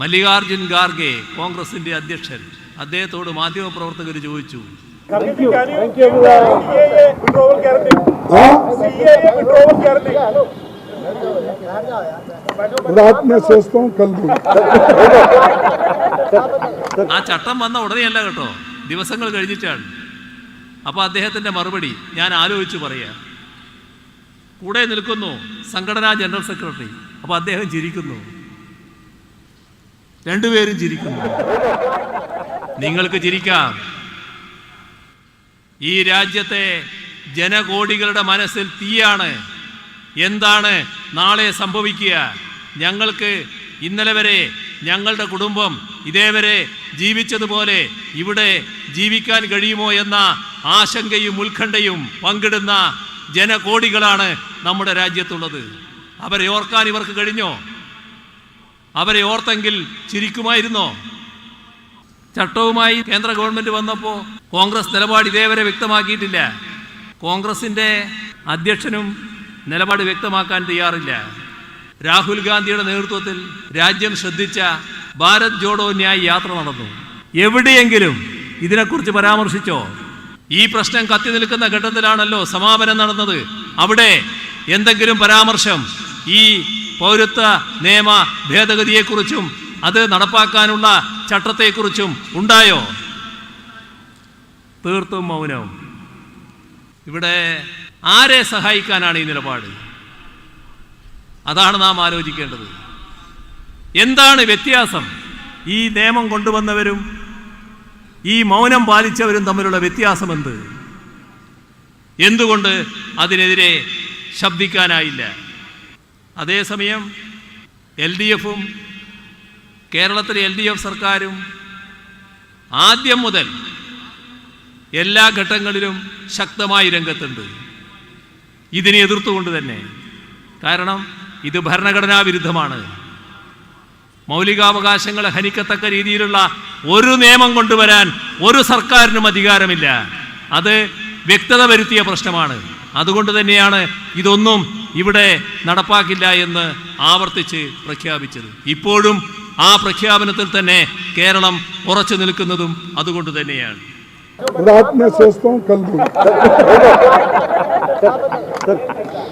മല്ലികാർജുൻ ഖാർഗെ കോൺഗ്രസിന്റെ അധ്യക്ഷൻ. അദ്ദേഹത്തോട് മാധ്യമപ്രവർത്തകർ ചോദിച്ചു. ആ ചട്ടം വന്ന ഉടനെയല്ല കേട്ടോ. ദിവസങ്ങൾ കഴിഞ്ഞിട്ടാണ്. അപ്പോൾ അദ്ദേഹത്തിന്റെ മറുപടി ഞാൻ ആലോചിച്ച് പറയാ. കൂടെ നിൽക്കുന്നു സംഘടനാ ജനറൽ സെക്രട്ടറി. അപ്പോൾ അദ്ദേഹം ചിരിക്കുന്നു. രണ്ടുപേരും ചിരിക്കുന്നു. നിങ്ങൾക്ക് ചിരിക്കാം. ഈ രാജ്യത്തെ ജനകോടികളുടെ മനസ്സിൽ തീയാണ്. എന്താണ് നാളെ സംഭവിക്കുക? ഞങ്ങൾക്ക് ഇന്നലെ വരെ ഞങ്ങളുടെ കുടുംബം ഇതേവരെ ജീവിച്ചതുപോലെ ഇവിടെ ജീവിക്കാൻ കഴിയുമോ എന്ന ആശങ്കയും ഉത്കണ്ഠയും പങ്കിടുന്ന ജനകോടികളാണ് നമ്മുടെ രാജ്യത്തുള്ളത്. അവരെ ഓർക്കാൻ ഇവർക്ക് കഴിഞ്ഞോ? അവരെ ഓർത്തെങ്കിൽ ചിരിക്കുമായിരുന്നോ? ചട്ടവുമായി കേന്ദ്ര ഗവൺമെന്റ് വന്നപ്പോൾ കോൺഗ്രസ് നിലപാട് ഇതേവരെ വ്യക്തമാക്കിയിട്ടില്ല. കോൺഗ്രസിന്റെ അധ്യക്ഷനും നിലപാട് വ്യക്തമാക്കാൻ തയ്യാറില്ല. രാഹുൽ ഗാന്ധിയുടെ നേതൃത്വത്തിൽ രാജ്യം ശ്രദ്ധിച്ച ഭാരത് ജോഡോ ന്യായ് യാത്ര നടന്നു. എവിടെയെങ്കിലും ഇതിനെക്കുറിച്ച് പരാമർശിച്ചോ? ഈ പ്രശ്നം കത്തി നിൽക്കുന്ന ഘട്ടത്തിലാണല്ലോ സമാപനം നടന്നത്. അവിടെ എന്തെങ്കിലും പരാമർശം ഈ പൗരത്വ നിയമ ഭേദഗതിയെക്കുറിച്ചും അത് നടപ്പാക്കാനുള്ള ചട്ടത്തെക്കുറിച്ചും ഉണ്ടായോ? തീർത്തും മൗനവും ഇവിടെ ആരെ സഹായിക്കാനാണ് ഈ നിലപാട്? അതാണ് നാം ആലോചിക്കേണ്ടത്. എന്താണ് വ്യത്യാസം? ഈ നിയമം കൊണ്ടുവന്നവരും ഈ മൗനം പാലിച്ചവരും തമ്മിലുള്ള വ്യത്യാസം എന്ത്? എന്തുകൊണ്ട് അതിനെതിരെ ശബ്ദിക്കാനായില്ല? അതേസമയം എൽ ഡി എഫും കേരളത്തിലെ എൽ ഡി എഫ് സർക്കാരും ആദ്യം മുതൽ എല്ലാ ഘട്ടങ്ങളിലും ശക്തമായി രംഗത്തുണ്ട്. ഇതിനെ എതിർത്തുകൊണ്ട് തന്നെ. കാരണം ഇത് ഭരണഘടനാ വിരുദ്ധമാണ്. മൗലികാവകാശങ്ങളെ ഹനിക്കത്തക്ക രീതിയിലുള്ള ഒരു നിയമം കൊണ്ടുവരാൻ ഒരു സർക്കാരിനും അധികാരമില്ല. അത് വ്യക്തത വരുത്തിയ പ്രശ്നമാണ്. അതുകൊണ്ട് തന്നെയാണ് ഇതൊന്നും ഇവിടെ നടപ്പാക്കില്ല എന്ന് ആവർത്തിച്ച് പ്രഖ്യാപിച്ചത് ഇപ്പോഴും ആ പ്രഖ്യാപനത്തിൽ തന്നെ കേരളം ഉറച്ചു നിൽക്കുന്നതും അതുകൊണ്ട് തന്നെയാണ് रात में सोचता हूँ कल दूँ